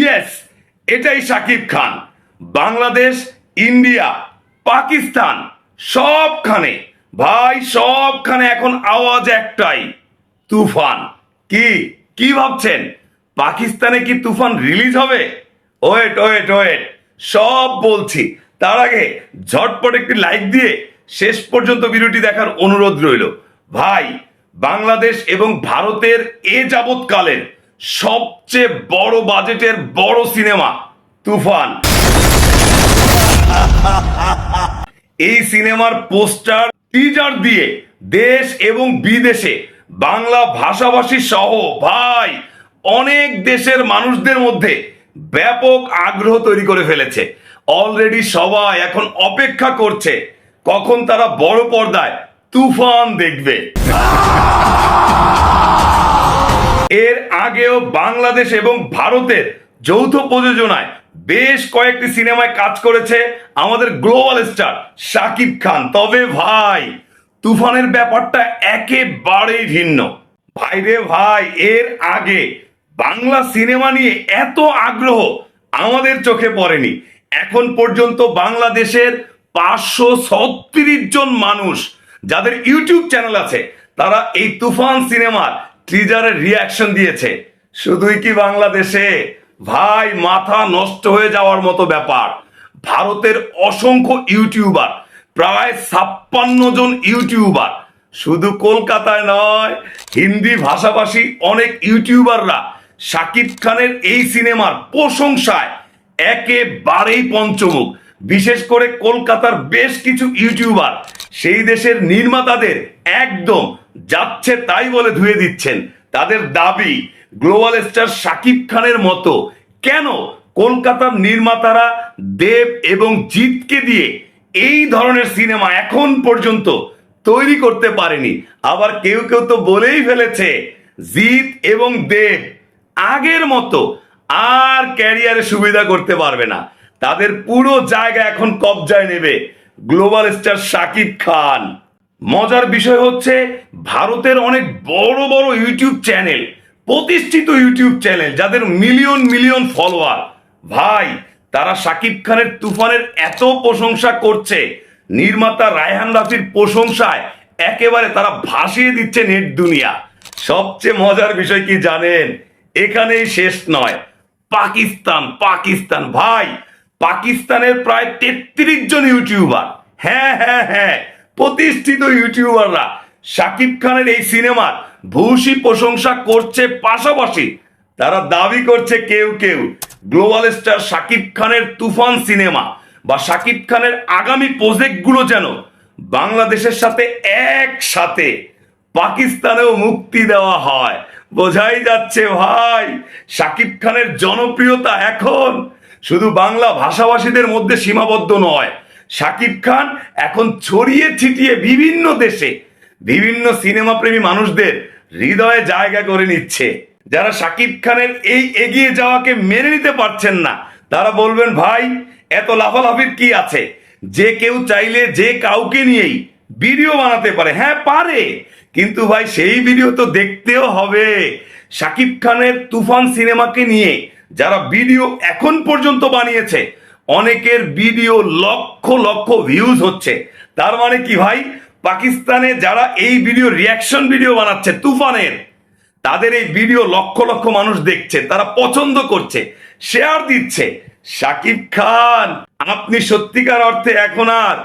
Yes এটাই Shakib Khan. Bangladesh, India, Pakistan সবখানে। ভাই, সবখানে এখন আওয়াজ একটাই, তুফান। কি কি ভাবছেন? পাকিস্তানে কি তুফান রিলিজ হবে? ওয়েট ওয়েট ওয়েট সব বলছি। তার আগে ঝটপট একটি লাইক দিয়ে শেষ পর্যন্ত ভিডিওটি দেখার অনুরোধ রইল। ভাই, বাংলাদেশ এবং ভারতের এ যাবৎকালের সবচেয়ে বড় বাজেটের বড় সিনেমা, তুফান। এই সিনেমার পোস্টার টিজার দিয়ে দেশ এবং বিদেশে বাংলা ভাষাভাষী সহ ভাই অনেক দেশের মানুষদের মধ্যে ব্যাপক আগ্রহ তৈরি করে ফেলেছে। অলরেডি সবাই এখন অপেক্ষা করছে কখন তারা বড় পর্দায় তুফান দেখবে। এর আগেও বাংলাদেশ এবং ভারতের যৌথ প্রযোজনায় বেশ কয়েকটি সিনেমায় কাজ করেছে আমাদের গ্লোবাল স্টার শাকিব খান। তবে ভাই, তুফানের ব্যাপারটা একেবারেই ভিন্ন। ভাই রে ভাই, এর আগে বাংলা সিনেমা নিয়ে এত আগ্রহ আমাদের চোখে পড়েনি। এখন পর্যন্ত বাংলাদেশের পাঁচশো ছত্রিশ জন মানুষ যাদের ইউটিউব চ্যানেল আছে, তারা এই তুফান সিনেমার ট্রিজারের রিয়াকশন দিয়েছে। শুধুই কি বাংলাদেশে? ভাই, মাথা নষ্ট হয়ে যাওয়ার মতো ব্যাপার। ভারতের অসংখ্য ইউটিউবার, প্রায় ছাপ্পান্ন জন ইউটিউবার। শুধু কলকাতায় নয়, হিন্দি ভাষাভাষী অনেক ইউটিউবাররা শাকিব খানের এই সিনেমার প্রশংসায় একেবারেই পঞ্চমুখ। বিশেষ করে কলকাতার বেশ কিছু ইউটিউবার, সেই দেশের নির্মাতাদের একদম যাচ্ছে তাই বলে ধুয়ে দিচ্ছেন। তাদের দাবি, গ্লোবাল স্টার শাকিব খানের মতো। কেন কলকাতার নির্মাতারা দেব এবং জিতকে দিয়ে এই ধরনের সিনেমা এখন পর্যন্ত তৈরি করতে পারেনি? আবার কেউ কেউ তো বলেই ফেলেছে জিৎ এবং দেব আগের মতো আর ক্যারিয়ারে সুবিধা করতে পারবে না। তাদের পুরো জায়গা এখন কবজায় নেবে গ্লোবাল স্টার শাকিব খান। মজার বিষয় হচ্ছে ভারতের অনেক বড় বড় ইউটিউব চ্যানেল, প্রতিষ্ঠিত ইউটিউব চ্যানেল, যাদের মিলিয়ন মিলিয়ন ফলোয়ার। ভাই, তারা শাকিব খানের তুফানের এত প্রশংসা করছে। নির্মাতা রায়হান রাফির প্রশংসায় একেবারে তারা ভাসিয়ে দিচ্ছে নেট দুনিয়া। সবচেয়ে মজার বিষয় কি জানেন? এখানেই শেষ নয়। পাকিস্তান পাকিস্তান। ভাই, পাকিস্তানের প্রায় তেত্রিশ জন ইউটিউবার। হ্যাঁ হ্যাঁ হ্যাঁ। প্রতিষ্ঠিত ইউটিউবাররা। শাকিব খানের এই সিনেমার ভূষী প্রশংসা করছে পাশাপাশি তারা দাবি করছে কেউ কেউ গ্লোবাল স্টার শাকিব খানের তুফান সিনেমা বা শাকিব খানের আগামী প্রজেক্টগুলো যেন বাংলাদেশের সাথে একসাথে পাকিস্তানেও মুক্তি দেওয়া হয়। বোঝাই যাচ্ছে ভাই, শাকিব খানের জনপ্রিয়তা এখন শুধু বাংলা ভাষাভাষীদের মধ্যে সীমাবদ্ধ নয়। শাকিব খান এখন ছড়িয়ে ছিটিয়ে বিভিন্ন দেশে বিভিন্ন সিনেমা প্রেমী মানুষদের হৃদয়ে জায়গা করে নিচ্ছে। যারা শাকিব খানের এই এগিয়ে যাওয়াকে মেনে নিতে পারছেন না, তারা বলবেন, ভাই, এত লাফালাফির কি আছে? যে কেউ চাইলে যে কাউকে নিয়েই ভিডিও বানাতে পারে। হ্যাঁ পারে। কিন্তু ভাই, সেই ভিডিও তো দেখতেও হবে। শাকিব খানের তুফান সিনেমাকে নিয়ে যারা ভিডিও এখন পর্যন্ত বানিয়েছে অনেকের ভিডিও লক্ষ লক্ষ ভিউজ হচ্ছে। তার মানে কি ভাই? পাকিস্তানে যারা এই ভিডিও রিয়াকশন ভিডিও বানাচ্ছে, তুফানের, তাদের এই ভিডিও লক্ষ লক্ষ মানুষ দেখছে, তারা পছন্দ করছে শেয়ার দিচ্ছে। শাকিব খান, আপনি সত্যিকার অর্থে এখন আর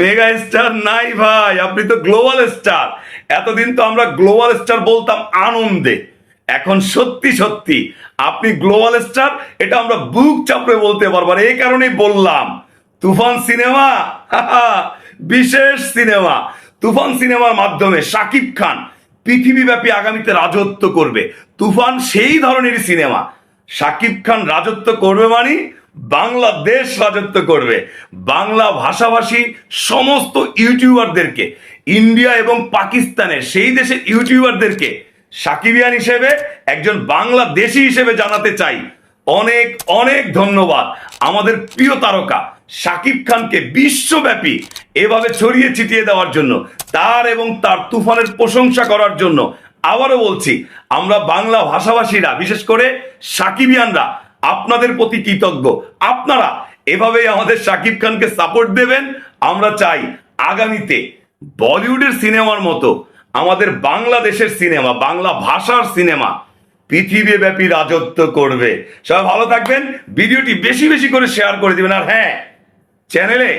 মেগা স্টার নাই ভাই, আপনি তো গ্লোবাল স্টার এতদিন তো আমরা গ্লোবাল স্টার বলতাম আনন্দে। এখন সত্যি সত্যি, আপনি গ্লোবাল স্টার এটা আমরা বুক চাপড়ে বলতে পারব। এই কারণেই বললাম, তুফান সিনেমা বিশেষ সিনেমা। তুফান সিনেমার মাধ্যমে শাকিব খান পৃথিবীব্যাপী আগামীতে রাজত্ব করবে। তুফান সেই ধরনের সিনেমা। শাকিব খান রাজত্ব করবে মানে? বাংলাদেশ রাজত্ব করবে। বাংলা ভাষাভাষী সমস্ত ইউটিউবারদেরকে, ইন্ডিয়া এবং পাকিস্তানের সেই দেশের ইউটিউবারদেরকে সাকিবিয়ান হিসেবে একজন বাংলাদেশি হিসেবে জানাতে চাই। অনেক অনেক ধন্যবাদ। আমাদের প্রিয় তারকা সাকিব খানকে বিশ্বব্যাপী এভাবে ছড়িয়ে ছিটিয়ে দেওয়ার জন্য, তার এবং তার তুফানের প্রশংসা করার জন্য আবারও বলছি, আমরা বাংলা ভাষাভাষীরা, বিশেষ করে সাকিবিয়ানরা, আপনাদের প্রতি কৃতজ্ঞ। আপনারা এভাবেই আমাদের শাকিব খানকে সাপোর্ট দেবেন। আমরা চাই আগামীতে বলিউডের সিনেমার মতো আমাদের বাংলাদেশের সিনেমা, বাংলা ভাষার সিনেমা পৃথিবীব্যাপী রাজত্ব করবে। সবাই ভালো থাকবেন, ভিডিওটি বেশি বেশি করে শেয়ার করে দিবেন। আর হ্যাঁ চ্যানেলে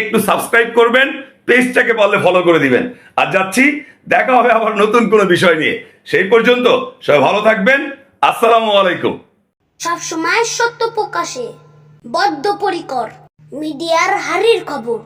একটু সাবস্ক্রাইব করবেন পেজটাকে পারলে ফলো করে দিবেন। আর যাচ্ছি, দেখা হবে আবার নতুন কোনো বিষয় নিয়ে। সেই পর্যন্ত সবাই ভালো থাকবেন, আসসালামু আলাইকুম। সবসময় সত্য প্রকাশে, বদ্ধপরিকর, মিডিয়ার হারির খবর।